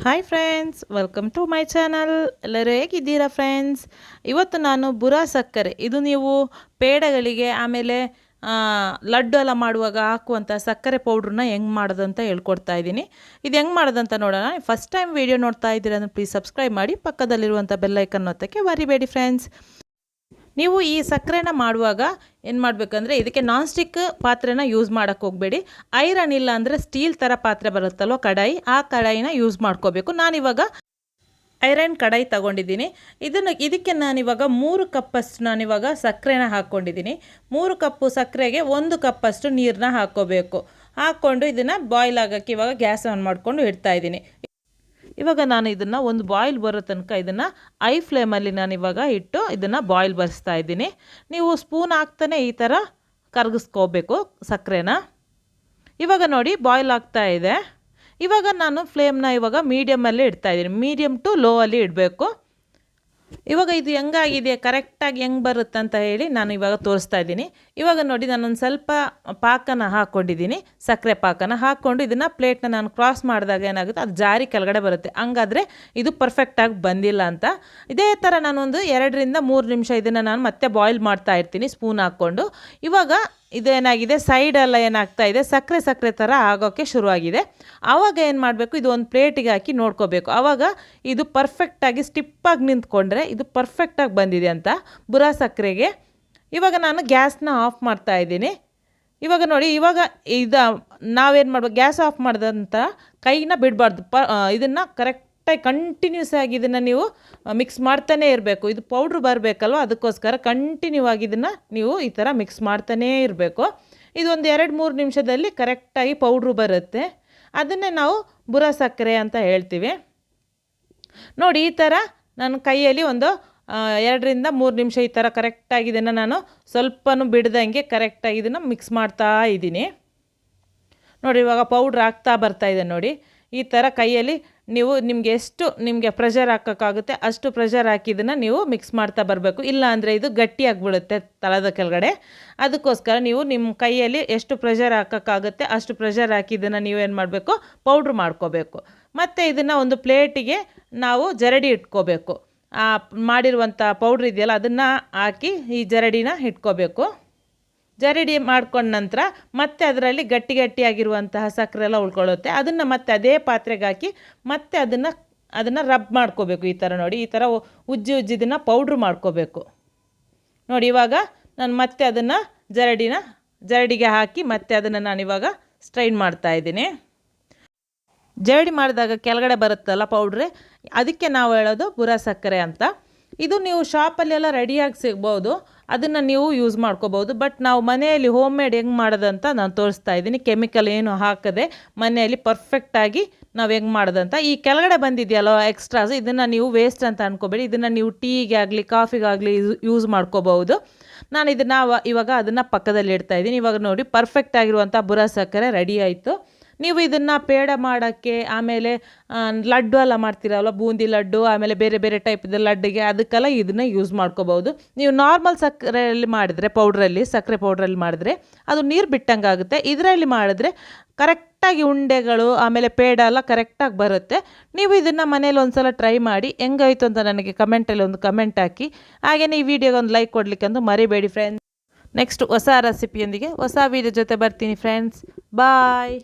Hi friends welcome to my channel ಎಲ್ಲರೂ ಹೇಗಿದ್ದೀರಾ friends ಇವತ್ತು ನಾನು ಬುರಾ ಸಕ್ಕರೆ. ಇದು ನೀವು ಪೇಡಗಳಿಗೆ ಆಮೇಲೆ ಲಡ್ಡು ಎಲ್ಲ ಮಾಡುವಾಗ ಹಾಕುವಂಥ ಸಕ್ಕರೆ ಪೌಡ್ರನ್ನ ಹೆಂಗೆ ಮಾಡೋದಂತ ಹೇಳ್ಕೊಡ್ತಾ ಇದ್ದೀನಿ. ಇದು ಹೆಂಗೆ ಮಾಡೋದಂತ ನೋಡೋಣ. ಫಸ್ಟ್ ಟೈಮ್ ವೀಡಿಯೋ ನೋಡ್ತಾ ಇದ್ದೀರಾ ಅಂದರೆ ಪ್ಲೀಸ್ ಸಬ್ಸ್ಕ್ರೈಬ್ ಮಾಡಿ ಪಕ್ಕದಲ್ಲಿರುವಂಥ ಬೆಲ್ಲೈಕನ್ ಒತ್ತಕ್ಕೆ ಬರಿಬೇಡಿ ಫ್ರೆಂಡ್ಸ್ ನೀವು ಈ ಸಕ್ಕರೆನ ಮಾಡುವಾಗ ಏನು ಮಾಡಬೇಕಂದ್ರೆ ಇದಕ್ಕೆ ನಾನ್ ಸ್ಟಿಕ್ ಪಾತ್ರೆನ ಯೂಸ್ ಮಾಡೋಕ್ಕೆ ಹೋಗಬೇಡಿ. ಐರನ್ ಇಲ್ಲ ಅಂದರೆ ಸ್ಟೀಲ್ ಥರ ಪಾತ್ರೆ ಬರುತ್ತಲ್ವ ಕಡಾಯಿ, ಆ ಕಡಾಯಿನ ಯೂಸ್ ಮಾಡ್ಕೋಬೇಕು. ನಾನಿವಾಗ ಐರನ್ ಕಡಾಯಿ ತಗೊಂಡಿದ್ದೀನಿ. ಇದನ್ನು, ಇದಕ್ಕೆ ನಾನಿವಾಗ ಮೂರು ಕಪ್ಪಷ್ಟು ನಾನಿವಾಗ ಸಕ್ಕರೆನ ಹಾಕ್ಕೊಂಡಿದ್ದೀನಿ. ಮೂರು ಕಪ್ಪು ಸಕ್ಕರೆಗೆ ಒಂದು ಕಪ್ಪಷ್ಟು ನೀರನ್ನ ಹಾಕ್ಕೋಬೇಕು. ಹಾಕ್ಕೊಂಡು ಇದನ್ನು ಬಾಯ್ಲ್ ಆಗೋಕ್ಕೆ ಇವಾಗ ಗ್ಯಾಸ್ ಆನ್ ಮಾಡಿಕೊಂಡು ಇಡ್ತಾ ಇದ್ದೀನಿ. ಇವಾಗ ನಾನು ಇದನ್ನು ಒಂದು ಬಾಯ್ಲ್ ಬರೋ ತನಕ ಇದನ್ನು ಐ ಫ್ಲೇಮಲ್ಲಿ ನಾನು ಇವಾಗ ಇಟ್ಟು ಇದನ್ನು ಬಾಯ್ಲ್ ಬರಿಸ್ತಾ ಇದ್ದೀನಿ. ನೀವು ಸ್ಪೂನ್ ಹಾಕ್ತಾನೆ ಈ ಥರ ಕರಗಿಸ್ಕೋಬೇಕು ಸಕ್ಕರೆನ. ಇವಾಗ ನೋಡಿ ಬಾಯ್ಲ್ ಆಗ್ತಾ ಇದೆ. ಇವಾಗ ನಾನು ಫ್ಲೇಮ್ನ ಇವಾಗ ಮೀಡಿಯಮಲ್ಲಿ ಇಡ್ತಾ ಇದ್ದೀನಿ. ಮೀಡಿಯಮ್ ಟು ಲೋ ಅಲ್ಲಿ ಇಡಬೇಕು. ಇವಾಗ ಇದು ಹೆಂಗಾಗಿದೆ, ಕರೆಕ್ಟಾಗಿ ಹೆಂಗೆ ಬರುತ್ತೆ ಅಂತ ಹೇಳಿ ನಾನು ಇವಾಗ ತೋರಿಸ್ತಾ ಇದ್ದೀನಿ. ಇವಾಗ ನೋಡಿ, ನಾನೊಂದು ಸ್ವಲ್ಪ ಪಾಕನ ಹಾಕ್ಕೊಂಡಿದ್ದೀನಿ ಸಕ್ಕರೆ ಪಾಕನ ಹಾಕ್ಕೊಂಡು ಇದನ್ನು ಪ್ಲೇಟ್ನ ನಾನು ಕ್ರಾಸ್ ಮಾಡಿದಾಗ ಏನಾಗುತ್ತೆ, ಅದು ಜಾರಿ ಕೆಳಗಡೆ ಬರುತ್ತೆ. ಹಂಗಾದರೆ ಇದು ಪರ್ಫೆಕ್ಟಾಗಿ ಬಂದಿಲ್ಲ ಅಂತ. ಇದೇ ಥರ ನಾನೊಂದು ಎರಡರಿಂದ ಮೂರು ನಿಮಿಷ ಇದನ್ನು ನಾನು ಮತ್ತೆ ಬಾಯ್ಲ್ ಮಾಡ್ತಾ ಇರ್ತೀನಿ ಸ್ಪೂನ್ ಹಾಕ್ಕೊಂಡು. ಇವಾಗ ಇದೇನಾಗಿದೆ? ಸೈಡೆಲ್ಲ ಏನಾಗ್ತಾ ಇದೆ? ಸಕ್ಕರೆ ಸಕ್ಕರೆ ಥರ ಆಗೋಕ್ಕೆ ಶುರುವಾಗಿದೆ. ಆವಾಗ ಏನು ಮಾಡಬೇಕು? ಇದು ಒಂದು ಪ್ಲೇಟಿಗೆ ಹಾಕಿ ನೋಡ್ಕೋಬೇಕು. ಆವಾಗ ಇದು ಪರ್ಫೆಕ್ಟಾಗಿ ಸ್ಟಿಪ್ಪಾಗಿ ನಿಂತ್ಕೊಂಡ್ರೆ ಇದು ಪರ್ಫೆಕ್ಟಾಗಿ ಬಂದಿದೆ ಅಂತ ಬುರಾ ಸಕ್ಕರೆಗೆ. ಇವಾಗ ನಾನು ಗ್ಯಾಸ್ನ ಆಫ್ ಮಾಡ್ತಾ ಇದ್ದೀನಿ. ಇವಾಗ ನೋಡಿ, ಇವಾಗ ಇದು ನಾವೇನು ಮಾಡ್ಬೇಕು? ಗ್ಯಾಸ್ ಆಫ್ ಮಾಡಿದಂಥ ಕೈನ ಬಿಡಬಾರ್ದು. ಪ ಇದನ್ನು ಕರೆಕ್ಟಾಗಿ ಕಂಟಿನ್ಯೂಸ್ ಆಗಿ ಇದನ್ನು ನೀವು ಮಿಕ್ಸ್ ಮಾಡ್ತಾನೇ ಇರಬೇಕು. ಇದು ಪೌಡ್ರ್ ಬರಬೇಕಲ್ವ? ಅದಕ್ಕೋಸ್ಕರ ಕಂಟಿನ್ಯೂ ಆಗಿ ಇದನ್ನು ನೀವು ಈ ಥರ ಮಿಕ್ಸ್ ಮಾಡ್ತಾನೇ ಇರಬೇಕು. ಇದೊಂದು ಎರಡು ಮೂರು ನಿಮಿಷದಲ್ಲಿ ಕರೆಕ್ಟಾಗಿ ಪೌಡ್ರು ಬರುತ್ತೆ. ಅದನ್ನೇ ನಾವು ಬುರ ಸಕ್ಕರೆ ಅಂತ ಹೇಳ್ತೀವಿ. ನೋಡಿ, ಈ ಥರ ನನ್ನ ಕೈಯಲ್ಲಿ ಒಂದು ಎರಡರಿಂದ ಮೂರು ನಿಮಿಷ ಈ ಥರ ಕರೆಕ್ಟಾಗಿ ಇದನ್ನು ನಾನು ಸ್ವಲ್ಪನೂ ಬಿಡ್ದಂಗೆ ಕರೆಕ್ಟಾಗಿ ಇದನ್ನು ಮಿಕ್ಸ್ ಮಾಡ್ತಾ ಇದ್ದೀನಿ. ನೋಡಿ, ಇವಾಗ ಪೌಡ್ರ್ ಹಾಕ್ತಾ ಬರ್ತಾ ಇದೆ ನೋಡಿ. ಈ ಥರ ಕೈಯಲ್ಲಿ ನೀವು ನಿಮಗೆ ಎಷ್ಟು ನಿಮಗೆ ಪ್ರೆಷರ್ ಹಾಕೋಕ್ಕಾಗುತ್ತೆ ಅಷ್ಟು ಪ್ರೆಷರ್ ಹಾಕಿ ಇದನ್ನು ನೀವು ಮಿಕ್ಸ್ ಮಾಡ್ತಾ ಬರಬೇಕು. ಇಲ್ಲ ಅಂದರೆ ಇದು ಗಟ್ಟಿಯಾಗಿಬಿಡುತ್ತೆ ತಳದ ಕೆಳಗಡೆ. ಅದಕ್ಕೋಸ್ಕರ ನೀವು ನಿಮ್ಮ ಕೈಯಲ್ಲಿ ಎಷ್ಟು ಪ್ರೆಷರ್ ಹಾಕೋಕ್ಕಾಗುತ್ತೆ ಅಷ್ಟು ಪ್ರೆಷರ್ ಹಾಕಿದ್ದನ್ನು ನೀವೇನು ಮಾಡಬೇಕು? ಪೌಡ್ರ್ ಮಾಡ್ಕೋಬೇಕು. ಮತ್ತು ಇದನ್ನು ಒಂದು ಪ್ಲೇಟಿಗೆ ನಾವು ಜರಡಿ ಇಟ್ಕೋಬೇಕು. ಮಾಡಿರುವಂಥ ಪೌಡ್ರ್ ಇದೆಯಲ್ಲ ಅದನ್ನು ಹಾಕಿ ಈ ಜರಡಿನ ಇಟ್ಕೋಬೇಕು. ಜರಡಿ ಮಾಡ್ಕೊಂಡ ನಂತರ ಮತ್ತೆ ಅದರಲ್ಲಿ ಗಟ್ಟಿ ಗಟ್ಟಿಯಾಗಿರುವಂತಹ ಸಕ್ಕರೆ ಎಲ್ಲ ಉಳ್ಕೊಳ್ಳುತ್ತೆ. ಅದನ್ನು ಮತ್ತೆ ಅದೇ ಪಾತ್ರೆಗೆ ಹಾಕಿ ಮತ್ತೆ ಅದನ್ನು ಅದನ್ನು ರಬ್ ಮಾಡ್ಕೋಬೇಕು ಈ ಥರ ನೋಡಿ. ಈ ಥರ ಉಜ್ಜಿ ಉಜ್ಜಿ ಇದನ್ನು ಪೌಡ್ರ್ ಮಾಡ್ಕೋಬೇಕು. ನೋಡಿ ಇವಾಗ ನಾನು ಮತ್ತೆ ಅದನ್ನು ಜರಡಿನ, ಜರಡಿಗೆ ಹಾಕಿ ಮತ್ತೆ ಅದನ್ನು ಇವಾಗ ಸ್ಟ್ರೈನ್ ಮಾಡ್ತಾ ಇದ್ದೀನಿ. ಜರಡಿ ಮಾಡಿದಾಗ ಕೆಳಗಡೆ ಬರುತ್ತಲ್ಲ ಪೌಡ್ರೆ, ಅದಕ್ಕೆ ನಾವು ಹೇಳೋದು ಬುರ ಸಕ್ಕರೆ ಅಂತ. ಇದು ನೀವು ಶಾಪಲ್ಲೆಲ್ಲ ರೆಡಿಯಾಗಿ ಸಿಗ್ಬೋದು. ಅದನ್ನು ನೀವು ಯೂಸ್ ಮಾಡ್ಕೋಬೋದು. ಬಟ್ ನಾವು ಮನೆಯಲ್ಲಿ ಹೋಮ್ ಮೇಡ್ ಹೆಂಗೆ ಮಾಡೋದಂತ ನಾನು ತೋರಿಸ್ತಾ ಇದ್ದೀನಿ. ಕೆಮಿಕಲ್ ಏನು ಹಾಕದೆ ಮನೆಯಲ್ಲಿ ಪರ್ಫೆಕ್ಟಾಗಿ ನಾವು ಹೆಂಗೆ ಮಾಡೋದಂತ. ಈ ಕೆಳಗಡೆ ಬಂದಿದೆಯಲ್ಲ ಎಕ್ಸ್ಟ್ರಾಸ್? ಇದನ್ನು ನೀವು ವೇಸ್ಟ್ ಅಂತ ಅನ್ಕೋಬೇಡಿ. ಇದನ್ನು ನೀವು ಟೀಗೆ ಆಗಲಿ ಕಾಫಿಗಾಗಲಿ ಯೂಸ್ ಮಾಡ್ಕೋಬಹುದು. ನಾನು ಇದನ್ನು ಇವಾಗ ಅದನ್ನು ಪಕ್ಕದಲ್ಲಿ ಇಡ್ತಾ ಇದ್ದೀನಿ. ಇವಾಗ ನೋಡಿ, ಪರ್ಫೆಕ್ಟ್ ಆಗಿರುವಂಥ ಬುರ ಸಕ್ಕರೆ ರೆಡಿ ಆಯಿತು. ನೀವು ಇದನ್ನು ಪೇಡ ಮಾಡೋಕ್ಕೆ, ಆಮೇಲೆ ಲಡ್ಡು ಎಲ್ಲ ಮಾಡ್ತೀರಲ್ಲ ಬೂಂದಿ ಲಡ್ಡು, ಆಮೇಲೆ ಬೇರೆ ಬೇರೆ ಟೈಪ್ದ ಲಡ್ಡಿಗೆ ಅದಕ್ಕೆಲ್ಲ ಇದನ್ನು ಯೂಸ್ ಮಾಡ್ಕೋಬೋದು ನೀವು ನಾರ್ಮಲ್ ಸಕ್ಕರೆಯಲ್ಲಿ ಮಾಡಿದರೆ ಪೌಡ್ರಲ್ಲಿ ಸಕ್ಕರೆ ಪೌಡ್ರಲ್ಲಿ ಮಾಡಿದ್ರೆ ಅದು ನೀರು ಬಿಟ್ಟಂಗೆ ಆಗುತ್ತೆ. ಇದರಲ್ಲಿ ಮಾಡಿದ್ರೆ ಕರೆಕ್ಟಾಗಿ ಉಂಡೆಗಳು, ಆಮೇಲೆ ಪೇಡ ಎಲ್ಲ ಕರೆಕ್ಟಾಗಿ ಬರುತ್ತೆ. ನೀವು ಇದನ್ನು ಮನೇಲಿ ಒಂದು ಸಲ ಟ್ರೈ ಮಾಡಿ, ಹೆಂಗಾಯ್ತು ಅಂತ ನನಗೆ ಕಮೆಂಟಲ್ಲಿ ಒಂದು ಕಮೆಂಟ್ ಹಾಕಿ. ಹಾಗೆಯೇ ಈ ವಿಡಿಯೋಗೆ ಒಂದು ಲೈಕ್ ಕೊಡಲಿಕ್ಕೆ ಅಂತ ಮರಿಬೇಡಿ ಫ್ರೆಂಡ್ಸ್ ನೆಕ್ಸ್ಟ್ ಹೊಸ ರೆಸಿಪಿಯೊಂದಿಗೆ ಹೊಸ ವಿಡಿಯೋ ಜೊತೆ ಬರ್ತೀನಿ ಫ್ರೆಂಡ್ಸ್ ಬಾಯ್